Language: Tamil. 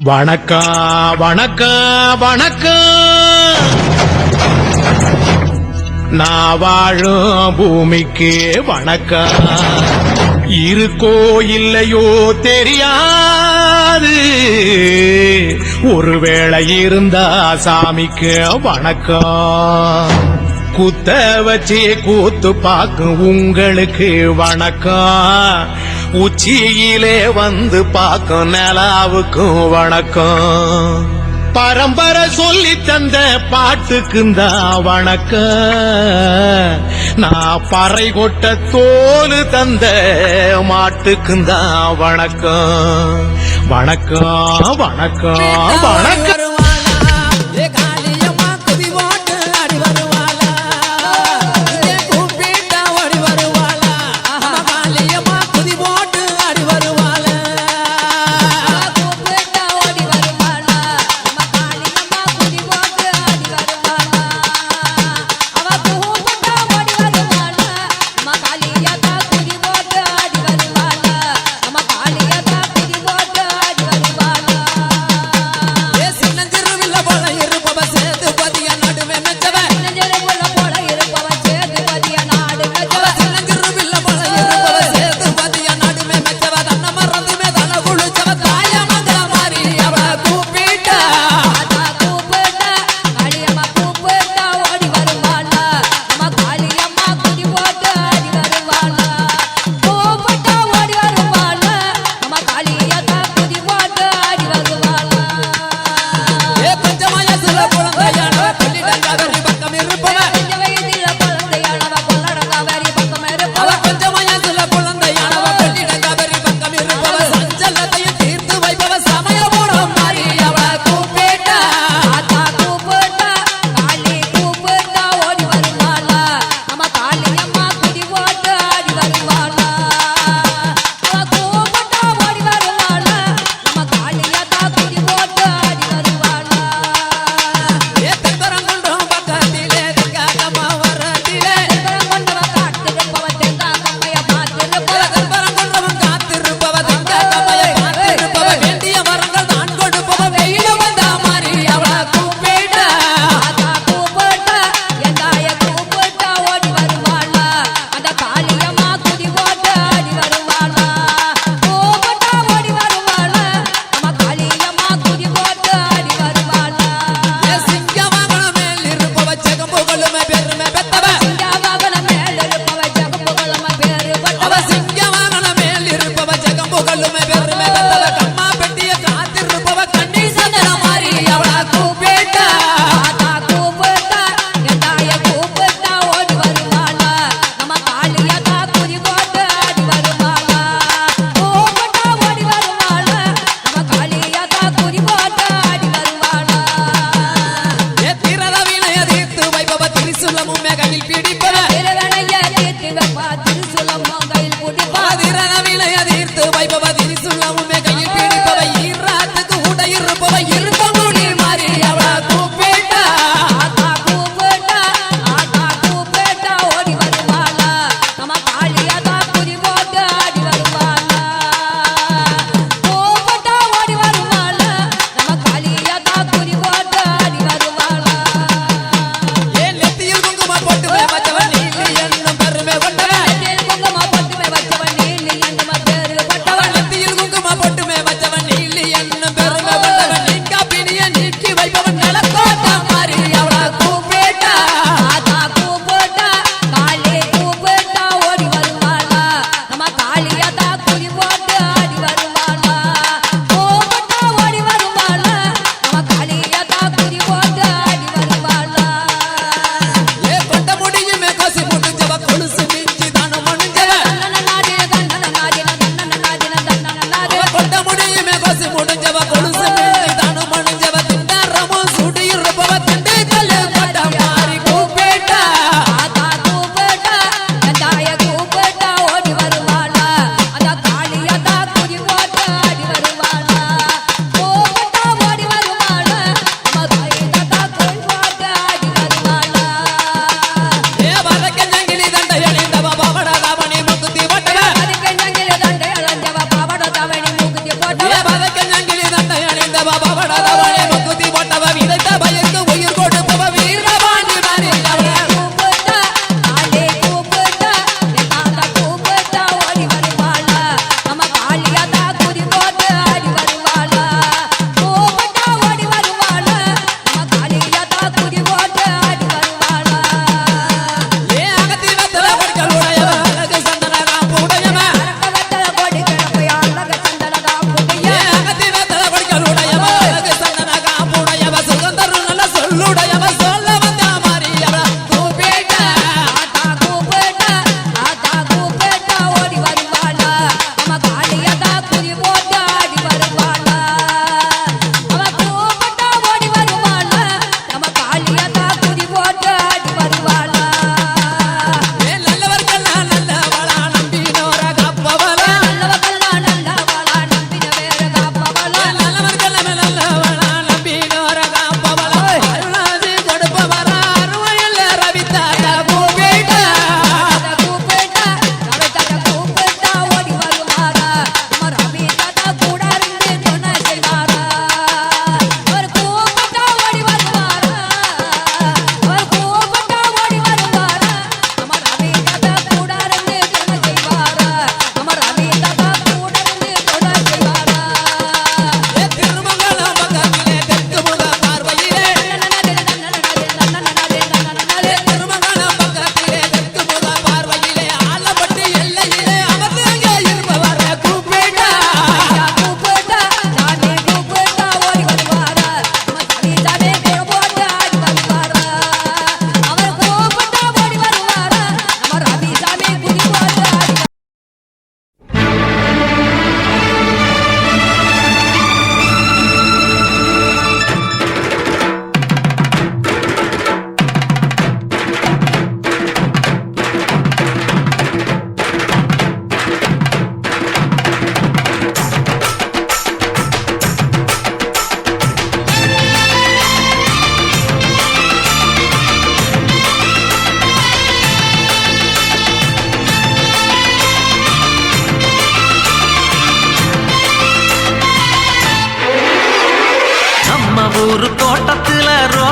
வணக்கா வணக்கா வணக்கா. நான் வாழும் பூமிக்கு வணக்கா. இருக்கோ இல்லையோ தெரியாது. ஒருவேளை இருந்தா சாமிக்கு வணக்கம் குத்த வச்சு கூத்து பார்க்கும் உங்களுக்கு வணக்கம் உச்சியிலே வந்து பார்க்கும் நிலாவுக்கும் வணக்கம். பரம்பரை சொல்லி தந்த பாட்டுக்குந்தா வணக்கம். நான் பறை கொட்ட தோலு தந்த மாட்டுக்குந்தா வணக்கம். வணக்கம் வணக்கம் வணக்கம். Let me. baby.